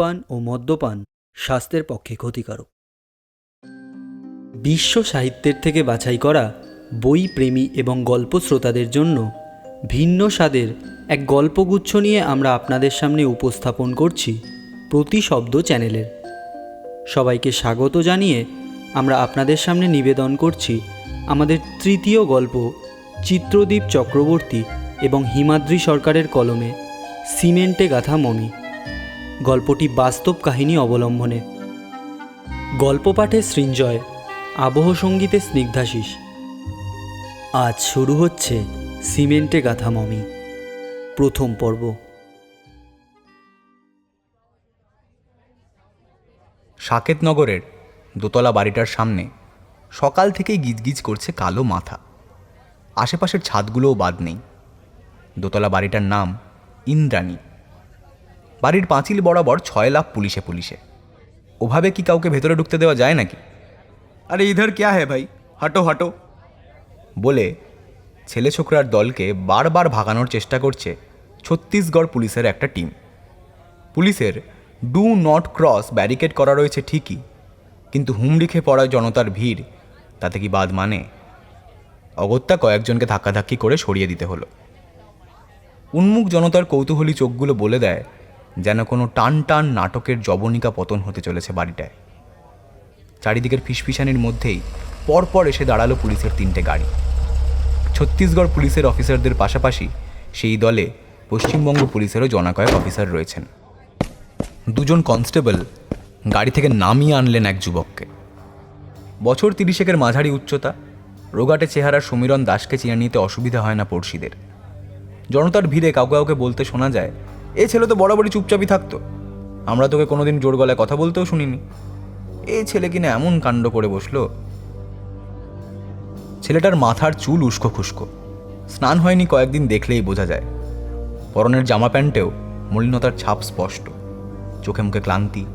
ধূমপান ও মদ্যপান স্বাস্থ্যের পক্ষে ক্ষতিকারক। বিশ্ব সাহিত্যের থেকে বাছাই করা বই প্রেমী এবং গল্প শ্রোতাদের জন্য ভিন্ন স্বাদের এক গল্পগুচ্ছ নিয়ে আমরা আপনাদের সামনে উপস্থাপন করছি প্রতিশব্দ চ্যানেলের। সবাইকে স্বাগত জানিয়ে আমরা আপনাদের সামনে নিবেদন করছি আমাদের তৃতীয় গল্প চিত্রদীপ চক্রবর্তী এবং হিমাদ্রি সরকারের কলমে সিমেন্টে গাথা মমি। গল্পটি বাস্তব কাহিনী অবলম্বনে। গল্প পাঠে সৃঞ্জয়, আবহ সঙ্গীতে স্নিগ্ধাশিস। আজ শুরু হচ্ছে সিমেন্টে গাথা মমি প্রথম পর্ব। সাকেতনগরের দোতলা বাড়িটার সামনে সকাল থেকেই গিজগিজ করছে কালো মাথা। আশেপাশের ছাদগুলোও বাদ নেই। দোতলা বাড়িটার নাম ইন্দ্রাণী। বাড়ির পাঁচিল বরাবর ছয় লাভ পুলিশে পুলিশে। ওভাবে কি কাউকে ভেতরে ঢুকতে দেওয়া যায় নাকি? আরে ইধার ক্যা হ্যাঁ ভাই? হাঁটো হাঁটো। বলে ছেলে ছোকরার দলকে বারবার ভাগানোর চেষ্টা করছে ছত্তিশগড় পুলিশের একটা টিম। পুলিশের ডু নট ক্রস ব্যারিকেড করা রয়েছে ঠিকই কিন্তু হুমড়িখে পড়া জনতার ভিড় তাতে কি বাদ মানে? অগত্যা কয়েকজনকে ধাক্কাধাক্কি করে সরিয়ে দিতে হলো। উন্মুখ জনতার কৌতূহলী চোখগুলো বলে দেয় যেন কোনো টান টান নাটকের জবনিকা পতন হতে চলেছে বাড়িটায়। চারিদিকের ফিসফিসানির মধ্যেই পরপর এসে দাঁড়াল পুলিশের তিনটে গাড়ি। ছত্তিশগড় পুলিশের অফিসারদের পাশাপাশি সেই দলে পশ্চিমবঙ্গ পুলিশেরও জনাকয়েক অফিসার রয়েছেন। দুজন কনস্টেবল গাড়ি থেকে নামিয়ে আনলেন এক যুবককে। বছর তিরিশেকের মাঝারি উচ্চতা, রোগাটে চেহারার সমীরণ দাসকে চিনে নিতে অসুবিধা হয় না পড়শিদের। জনতার ভিড়ে কাউকে কাউকে বলতে শোনা যায় এ ছেলে তো বরাবরই চুপচাপই থাকতো। আমরা তোকে কোনোদিন জোর গলায় কথা বলতেও শুনিনি। এ ছেলে কিনা এমন কাণ্ড করে বসল। ছেলেটার মাথার চুল উস্কো খুস্কো। স্নান হয়নি কয়েকদিন দেখলেই বোঝা যায়। পরনের জামা প্যান্টেও মলিনতার ছাপ স্পষ্ট। চোখে মুখে ক্লান্তি।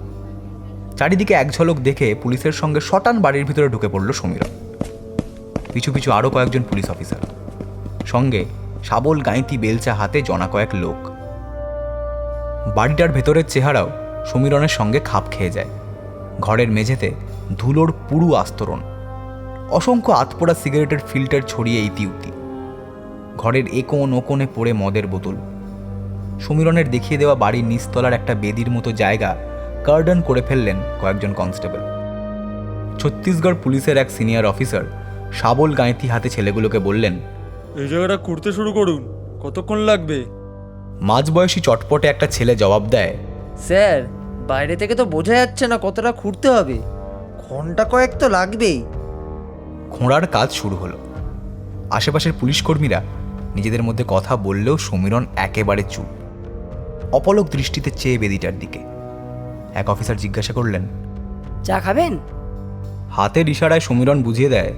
চারিদিকে এক ঝলক দেখে পুলিশের সঙ্গে শটান বাড়ির ভিতরে ঢুকে পড়ল সমীরণ। পিছু পিছু আরও কয়েকজন পুলিশ অফিসার। সঙ্গে শাবল গাঁইতি বেলচা হাতে জনা কয়েক লোক। বাড়িটার ভেতরের চেহারাও সমীরণের সঙ্গে খাপ খেয়ে যায়। ঘরের মেঝেতে ধুলোর পুরু আস্তরণ। অসংখ্য আতপোড়া সিগারেটের ফিল্টার ছড়িয়ে ইতিউতি ঘরের একোন ওকোনে পড়ে মদের বোতল। সমীরণের দেখিয়ে দেওয়া বাড়ির নিচতলার একটা বেদির মতো জায়গা কার্ডন করে ফেললেন কয়েকজন কনস্টেবল। ছত্তিশগড় পুলিশের এক সিনিয়র অফিসার শাবল গাঁইতি হাতে ছেলেগুলোকে বললেন, এই জায়গাটা করতে শুরু করুন। কতক্ষণ লাগবে? মাঝবয়সী চটপটে একটা ছেলে জবাব দেয় স্যার বাইরে থেকে তো বোঝা যাচ্ছে না কতটা খুঁড়তে হবে। ঘণ্টা কয়েক তো লাগবেই। খোঁড়ার কাজ শুরু হলো। আশেপাশের পুলিশকর্মীরা নিজেদের মধ্যে কথা বললেও সমীরণ একেবারে চুপ। অপলক দৃষ্টিতে চেয়ে বেদিটার দিকে। এক অফিসার জিজ্ঞাসা করলেন চা খাবেন? হাতের ইশারায় সমীরণ বুঝিয়ে দেয়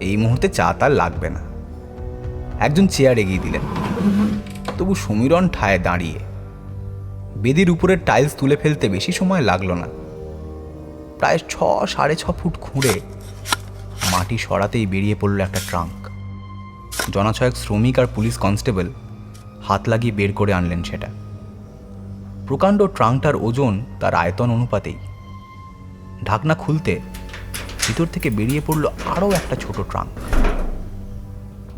এই মুহূর্তে চা তার লাগবে না। একজন চেয়ার এগিয়ে দিলেন। তবু সমীরণ ঠায় দাঁড়িয়ে। বেদির উপরের টাইলস তুলে ফেলতে বেশি সময় লাগল না। প্রায় ছ, সাড়ে ছ ফুট খুঁড়ে মাটি সরাতেই বেরিয়ে পড়ল একটা ট্রাঙ্ক। জনাছয়েক শ্রমিক আর পুলিশ কনস্টেবল হাত লাগিয়ে বের করে আনলেন সেটা। প্রকাণ্ড ট্রাঙ্কটার ওজন তার আয়তন অনুপাতেই। ঢাকনা খুলতে ভিতর থেকে বেরিয়ে পড়ল আরও একটা ছোট ট্রাঙ্ক।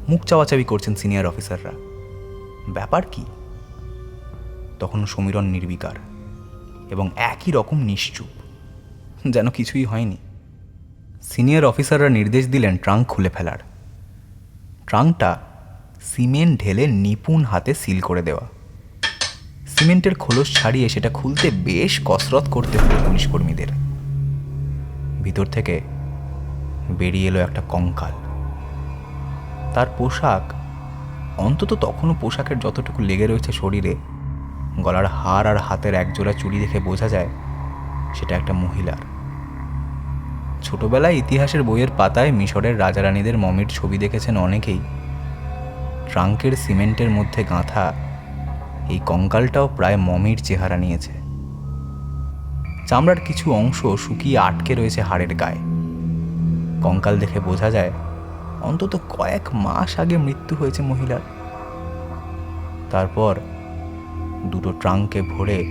মুখ চাওয়াচাবি করছেন সিনিয়র অফিসাররা। ব্যাপার কি? তখন সমীরণ নির্বিকার এবং একই রকম নিশ্চুপ, যেন কিছুই হয়নি। সিনিয়র অফিসাররা নির্দেশ দিলেন ট্রাঙ্ক খুলে ফেলার। ট্রাঙ্কটা সিমেন্ট ঢেলে নিপুণ হাতে সিল করে দেওয়া। সিমেন্টের খোলস ছাড়িয়ে সেটা খুলতে বেশ কসরত করতে হলো পুলিশ কর্মীদের ভিতর থেকে বেরিয়ে এলো একটা কঙ্কাল। তার পোশাক অন্তত তখনও পোশাকের যতটুকু লেগে রয়েছে শরীরে, গলার হার আর হাতের একজোড়া চুড়ি দেখে বোঝা যায় সেটা একটা মহিলার। ছোটবেলায় ইতিহাসের বইয়ের পাতায় মিশরের রাজারানীদের মমির ছবি দেখেছেন অনেকেই। ট্রাঙ্কের সিমেন্টের মধ্যে গাঁথা এই কঙ্কালটাও প্রায় মমির চেহারা নিয়েছে। চামড়ার কিছু অংশ শুকিয়ে আটকে রয়েছে হাড়ের গায়ে। কঙ্কাল দেখে বোঝা যায় অন্তত কয়েক মাস আগে মৃত্যু হয়েছে মহিলার। তারপর দুটো ট্রাঙ্কে ভরে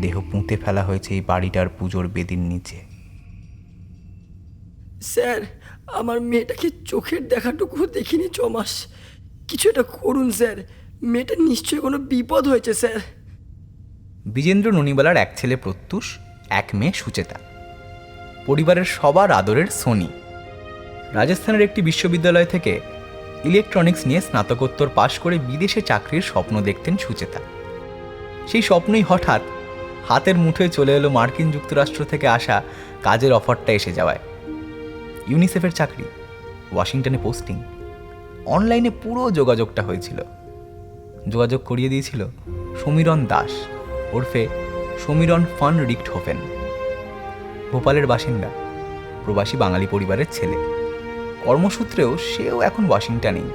দেহ পুঁতে ফেলা হয়েছে এই বাড়িটার পুজোর বেদির নিচে। স্যার আমার মেয়েটাকে চোখের দেখাটুকু দেখিনি ছ মাস। কিছু একটা করুন স্যার। মেয়েটা নিশ্চয়ই কোনো বিপদ হয়েছে স্যার। বিজেন্দ্র ননিবালার এক ছেলে প্রত্যুষ এক মেয়ে সুচেতা। পরিবারের সবার আদরের সোনি। রাজস্থানের একটি বিশ্ববিদ্যালয় থেকে ইলেকট্রনিক্স নিয়ে স্নাতকোত্তর পাশ করে বিদেশে চাকরির স্বপ্ন দেখতেন সুচেতা। সেই স্বপ্নই হঠাৎ হাতের মুঠোয় চলে এলো মার্কিন যুক্তরাষ্ট্র থেকে আসা কাজের অফারটা এসে যাওয়ায়। ইউনিসেফের চাকরি, ওয়াশিংটনে পোস্টিং। অনলাইনে পুরো যোগাযোগটা হয়েছিল। যোগাযোগ করিয়ে দিয়েছিল সমীরণ দাস ওরফে সমীরণ ফান রিক্ট হোফেন ভোপালের বাসিন্দা, প্রবাসী বাঙালি পরিবারের ছেলে। কর্মসূত্রেও সেও এখন ওয়াশিংটনেই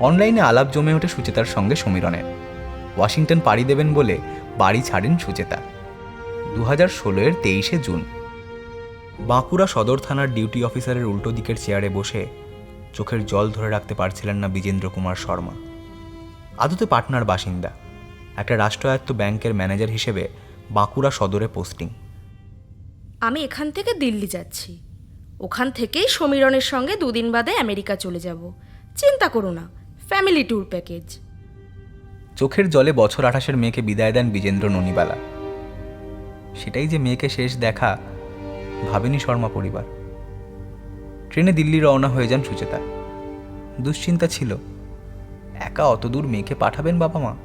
অনলাইনে আলাপ জমে ওঠে সুচেতার সঙ্গে সমীরণের। ওয়াশিংটন পাড়ি দেবেন বলে বাড়ি ছাড়েন সুচেতা। দু হাজার ষোলোয়ের তেইশে জুন। বাঁকুড়া সদর থানার ডিউটি অফিসারের উল্টো দিকের চেয়ারে বসে চোখের জল ধরে রাখতে পারছিলেন না বিজেন্দ্র কুমার শর্মা। আদতে পাটনার বাসিন্দা। একটা রাষ্ট্রায়ত্ত ব্যাংকের ম্যানেজার হিসেবে বাঁকুড়া সদরে পোস্টিং। আমি এখান থেকে দিল্লি যাচ্ছি। ওখান থেকেই সমীরণের সঙ্গে দুদিন বাদে আমেরিকা চলে যাব। চিন্তা করো না ফ্যামিলি ট্যুর প্যাকেজ চোখের জলে বছর আঠাশের মেয়েকে বিদায় দেন বিজেন্দ্র ননিবালা। সেটাই যে মেয়েকে শেষ দেখা, ভাবেনি শর্মা পরিবার। ট্রেনে দিল্লি রওনা হয়ে যান সুচেতা। দুশ্চিন্তা ছিল, একা অত দূর মেয়েকে পাঠাবেন বাবা মা?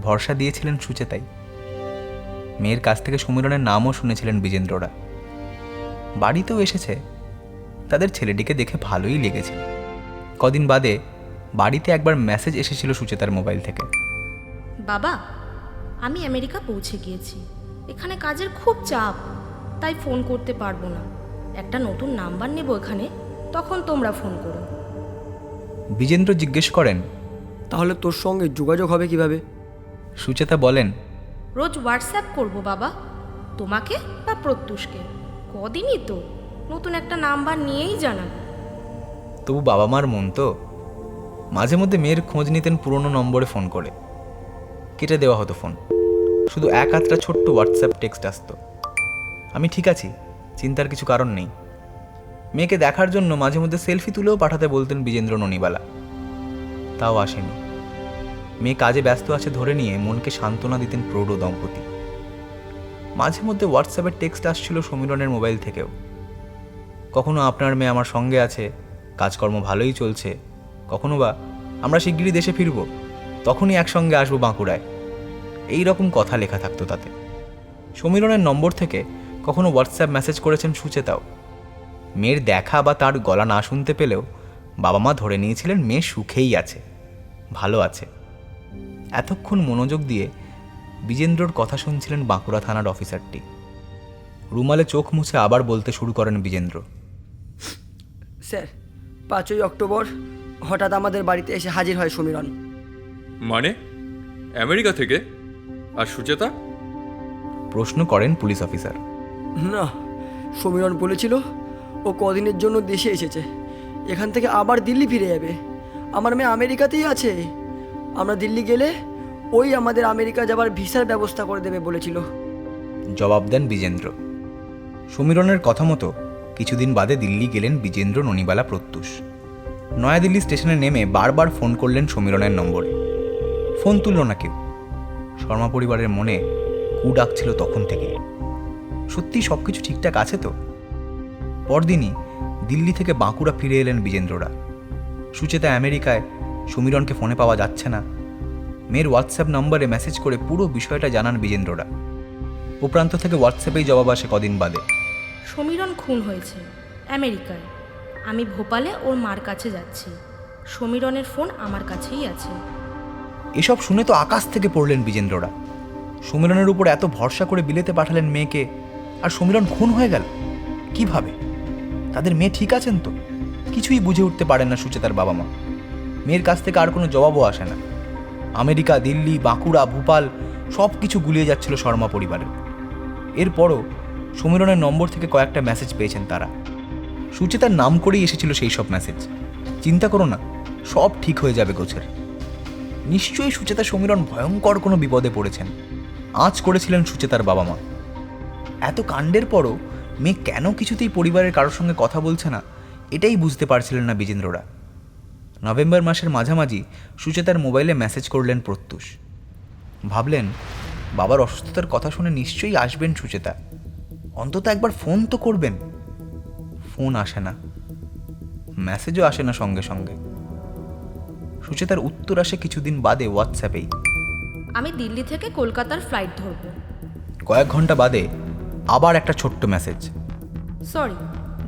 ভরসা দিয়েছিলেন সুচেতাই। মেয়ের কাছ থেকে সমীরণের নামও শুনেছিলেন বিজেন্দ্ররা। বাড়িতেও এসেছে। তাদের ছেলেটিকে দেখে ভালোই লেগেছে। কদিন বাদে বাড়িতে একবার মেসেজ এসেছিল সুচেতার মোবাইল থেকে। বাবা আমি আমেরিকা পৌঁছে গিয়েছি। এখানে কাজের খুব চাপ তাই ফোন করতে পারব না। একটা নতুন নাম্বার নেব এখানে তখন তোমরা ফোন করো। বিজেন্দ্র জিজ্ঞেস করেন তাহলে তোর সঙ্গে যোগাযোগ হবে কীভাবে? সুচেতা বলেন রোজ হোয়াটসঅ্যাপ করব বাবা তোমাকে বা প্রত্যুষকে। কদিনই তো? নতুন একটা নাম্বার নিয়েই জানাব তবু বাবা মার মন তো? মাঝে মধ্যে মেয়ের খোঁজ নিতেন পুরনো নম্বরে ফোন করে। কেটে দেওয়া হতো ফোন। শুধু এক আধটা ছোট্ট হোয়াটসঅ্যাপ টেক্সট আসতো। আমি ঠিক আছি, চিন্তার কিছু কারণ নেই। মেয়েকে দেখার জন্য মাঝে মধ্যে সেলফি তুলেও পাঠাতে বলতেন বিজেন্দ্র ননিবালা। তাও আসেনি। মেয়ে কাজে ব্যস্ত আছে ধরে নিয়ে মনকে সান্ত্বনা দিতেন প্রৌঢ় দম্পতি। মাঝে মধ্যে হোয়াটসঅ্যাপের টেক্সট আসছিল সমীরণের মোবাইল থেকেও। কখনো আপনার মেয়ে আমার সঙ্গে আছে, কাজকর্ম ভালোই চলছে, কখনো বা আমরা শিগগিরই দেশে ফিরব, তখনই একসঙ্গে আসব বাঁকুড়ায়। এই রকম কথা লেখা থাকতো তাতে। সমীরণের নম্বর থেকে কখনো হোয়াটসঅ্যাপ মেসেজ করেছেন সুচেতাও। মেয়ের দেখা বা তার গলা না শুনতে পেলেও বাবা মা ধরে নিয়েছিলেন মেয়ে সুখেই আছে, ভালো আছে। এতক্ষণ মনোযোগ দিয়ে বিজেন্দ্রর কথা শুনছিলেন বাঁকুড়া থানার অফিসারটি। রুমালে চোখ মুছে আবার বলতে শুরু করেন বিজেন্দ্র। স্যার পাঁচই অক্টোবর হঠাৎ আমাদের বাড়িতে এসে হাজির হয় সমীরণ। মানে? আমেরিকা থেকে? আর সুচেতা? প্রশ্ন করেন পুলিশ অফিসার। না সমীরণ বলেছিল ও কদিনের জন্য দেশে এসেছে। এখান থেকে আবার দিল্লি ফিরে যাবে। আমার মেয়ে আমেরিকাতেই আছে। আমরা দিল্লি গেলে ওই আমাদের আমেরিকা যাবার ভিসার ব্যবস্থা করে দেবে বলেছিল। জবাব দেন বিজেন্দ্র। সমীরণের কথা মতো কিছুদিন বাদে দিল্লি গেলেন বিজেন্দ্র ননিবালা প্রত্যুষ। নয়াদিল্লি স্টেশনে নেমে বারবার ফোন করলেন সমীরণের নম্বরে। ফোন তুলল না কেউ। শর্মা পরিবারের মনে কু ডাকছিল তখন থেকে। সত্যি সব কিছু ঠিকঠাক আছে তো? পরদিনই দিল্লি থেকে বাঁকুড়া ফিরে এলেন বিজেন্দ্ররা। সুচেতা আমেরিকায় সমীরণকে ফোনে পাওয়া যাচ্ছে না। মেয়ের হোয়াটসঅ্যাপ নম্বরে মেসেজ করে পুরো বিষয়টা জানান বিজেন্দ্ররা। ও প্রান্ত থেকে হোয়াটসঅ্যাপেই জবাব আসে কদিন বাদে। সমীরণ খুন হয়েছে আমেরিকায়। আমি ভোপালে ওর মার কাছে যাচ্ছি। সমীরণের ফোন আমার কাছেই আছে। এসব শুনে তো আকাশ থেকে পড়লেন বিজেন্দ্ররা। সমীরণের উপর এত ভরসা করে বিলেতে পাঠালেন মেয়েকে আর সমীরণ খুন হয়ে গেল? কীভাবে? তাদের মেয়ে ঠিক আছেন তো? কিছুই বুঝে উঠতে পারেন না সুচেতার বাবা মা। মেয়ের কাছ থেকে আর কোনো জবাবও আসে না। আমেরিকা, দিল্লি, বাঁকুড়া, ভোপাল সব কিছু গুলিয়ে যাচ্ছিল শর্মা পরিবারের। এরপরও সমীরণের নম্বর থেকে কয়েকটা মেসেজ পেয়েছেন তারা। সুচেতার নাম করেই এসেছিল সেই সব মেসেজ চিন্তা করো না, সব ঠিক হয়ে যাবে গোছের। নিশ্চয়ই সুচেতা, সমীরণ ভয়ঙ্কর কোনো বিপদে পড়েছেন। আঁচ করেছিলেন সুচেতার বাবা মা। এত কাণ্ডের পরও মেয়ে কেন কিছুতেই পরিবারের কারোর সঙ্গে কথা বলছে না, এটাই বুঝতে পারছিলেন না বিজেন্দ্ররা। নভেম্বর মাসের মাঝামাঝি সুচেতার মোবাইলে মেসেজ করলেন প্রত্যুষ। ভাবলেন বাবার অসুস্থতার কথা শুনে নিশ্চয়ই আসবেন সুচেতা। অন্তত একবার ফোন তো করবেন। ফোন আসে না। মেসেজও আসে না সঙ্গে সঙ্গে। সুচেতার উত্তর আসে কিছুদিন বাদে হোয়াটসঅ্যাপেই। আমি দিল্লি থেকে কলকাতার ফ্লাইট ধরবো। কয়েক ঘণ্টা বাদে আবার একটা ছোট্ট মেসেজ। সরি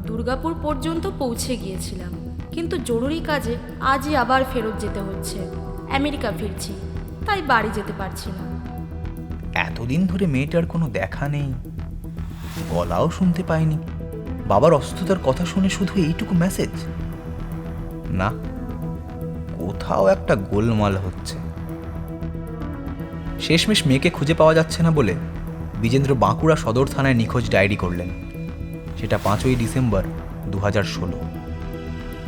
দুর্গাপুর পর্যন্ত পৌঁছে গিয়েছিলাম। কিন্তু জরুরি কাজে আজই আবার ফেরত যেতে হচ্ছে। আমেরিকা ফিরছি, তাই বাড়ি যেতে পারছি না। এতদিন ধরে মেয়েটার কোনো দেখা নেই। গলাও শুনতে পাইনি। বাবার অসুস্থতার কথা শুনে শুধু এইটুকু মেসেজ না, কোথাও একটা গোলমাল হচ্ছে। শেষমেশ মেয়েকে খুঁজে পাওয়া যাচ্ছে না বলে বিজেন্দ্র বাঁকুড়া সদর থানায় নিখোঁজ ডায়েরি করলেন। সেটা পাঁচই ডিসেম্বর দু হাজার ষোলো।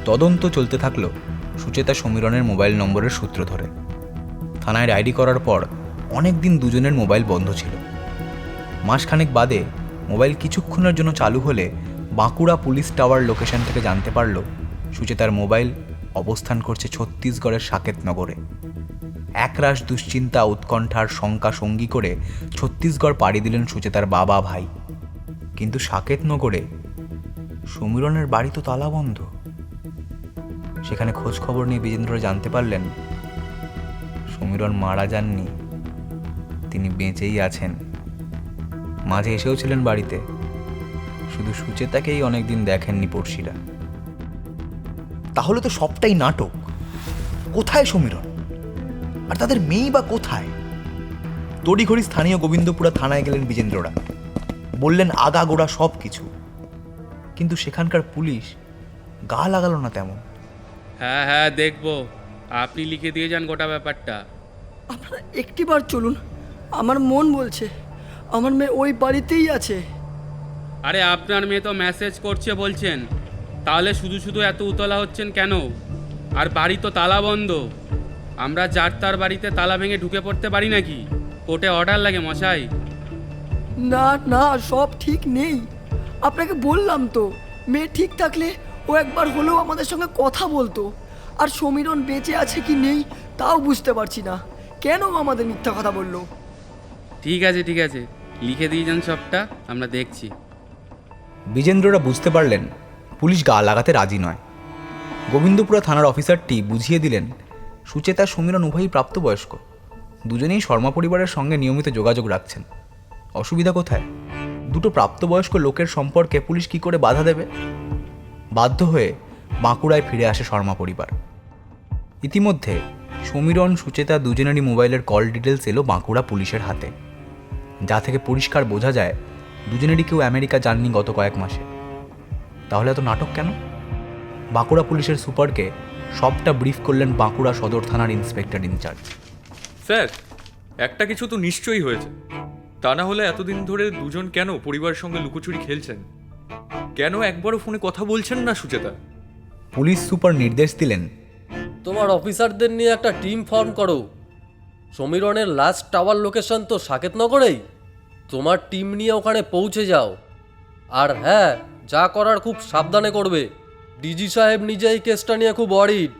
তদন্ত চলতে থাকল সুচেতা সমীরণের মোবাইল নম্বরের সূত্র ধরে। থানায় ডায়েরি করার পর অনেক দিন দুজনের মোবাইল বন্ধ ছিল। মাসখানেক বাদে মোবাইল কিছুক্ষণের জন্য চালু হলে বাঁকুড়া পুলিশ টাওয়ার লোকেশন থেকে জানতে পারল সুচেতার মোবাইল অবস্থান করছে ছত্তিশগড়ের সাকেতনগরে। একরাশ দুশ্চিন্তা, উৎকণ্ঠার শঙ্কা সঙ্গী করে ছত্তিশগড় পাড়ি দিলেন সুচেতার বাবা ভাই। কিন্তু সাকেতনগরে সমীরণের বাড়ি তো তালাবন্ধ। সেখানে খোঁজ খবর নিয়ে বিজেন্দ্র জানতে পারলেন সমীরণ মারা যাননি। তিনি বেঁচেই আছেন। মাঝে এসেও ছিলেন বাড়িতে। শুধু সুচেতাকেই অনেকদিন দেখেননি পড়শিরা। তাহলে তো সবটাই নাটক। কোথায় সমীরণ আর তাদের মেয়ে বা কোথায়? তড়িঘড়ি স্থানীয় গোবিন্দপুরা থানায় গেলেন বিজেন্দ্ররা বললেন আগাগোড়া সব কিছু কিন্তু সেখানকার পুলিশ গা লাগালো না তেমন। হ্যাঁ হ্যাঁ দেখব। আপনি লিখে দিয়ে যান গোটা ব্যাপারটা। আপনারা একটিবার চলুন। আমার মন বলছে। আমার মেয়ে ওই বাড়িতেই আছে। আরে আপনার মেয়ে তো মেসেজ করছে বলছেন। তাহলে শুধু শুধু এত উতলা হচ্ছেন কেন? আর বাড়ি তো তালা বন্ধ। আমরা যার তার বাড়িতে তালা ভেঙে ঢুকে পড়তে পারি নাকি? কোর্টে অর্ডার লাগে মশাই। না না সব ঠিক নেই। আপনাকে বললাম তো মেয়ে ঠিক থাকলে ও একবার হলেও আমাদের সঙ্গে কথা বলতো। আর সমীরণ বেঁচে আছে কি নেই তাও বুঝতে পারছি না। কেন আমাদের মিথ্যা কথা বলল? ঠিক আছে ঠিক আছে। লিখে দিয়ে যান সবটা আমরা দেখছি। বিজেন্দ্ররা বুঝতে পারলেন পুলিশ গা লাগাতে রাজি নয়। গোবিন্দপুরা থানার অফিসারটি বুঝিয়ে দিলেন সুচেতা সমীরণ উভয়ই প্রাপ্তবয়স্ক। দুজনেই শর্মা পরিবারের সঙ্গে নিয়মিত যোগাযোগ রাখছেন। অসুবিধা কোথায়? দুটো প্রাপ্তবয়স্ক লোকের সম্পর্কে পুলিশ কি করে বাধা দেবে? বাধ্য হয়ে বাঁকুড়ায় ফিরে আসে শর্মা পরিবার। ইতিমধ্যে সমীরণ, সুচেতা দুজনেরই মোবাইলের কল ডিটেলস এলো বাঁকুড়া পুলিশের হাতে। যা থেকে পরিষ্কার বোঝা যায়, দুজনেরই কেউ আমেরিকা যাননি গত কয়েক মাসে। তাহলে এত নাটক কেন? বাঁকুড়া পুলিশের সুপারকে সবটা ব্রিফ করলেন বাঁকুড়া সদর থানার ইন্সপেক্টর ইনচার্জ। স্যার, একটা কিছু তো নিশ্চয়ই হয়েছে। তা না হলে এতদিন ধরে দুজন কেন পরিবারের সঙ্গে লুকোচুরি খেলছেন? কেন একবারও ফোনে কথা বলছেন না সুচেতা? পুলিশ সুপার নির্দেশ দিলেন। তোমার অফিসারদের নিয়ে একটা টিম ফর্ম করো। সমীরণের লাস্ট টাওয়ার লোকেশন তো সাকেতনগরেই। তোমার টিম নিয়ে ওখানে পৌঁছে যাও। আর হ্যাঁ যা করার খুব সাবধানে করবে। ডিজি সাহেব নিজেই কেসটা নিয়ে খুব অরিড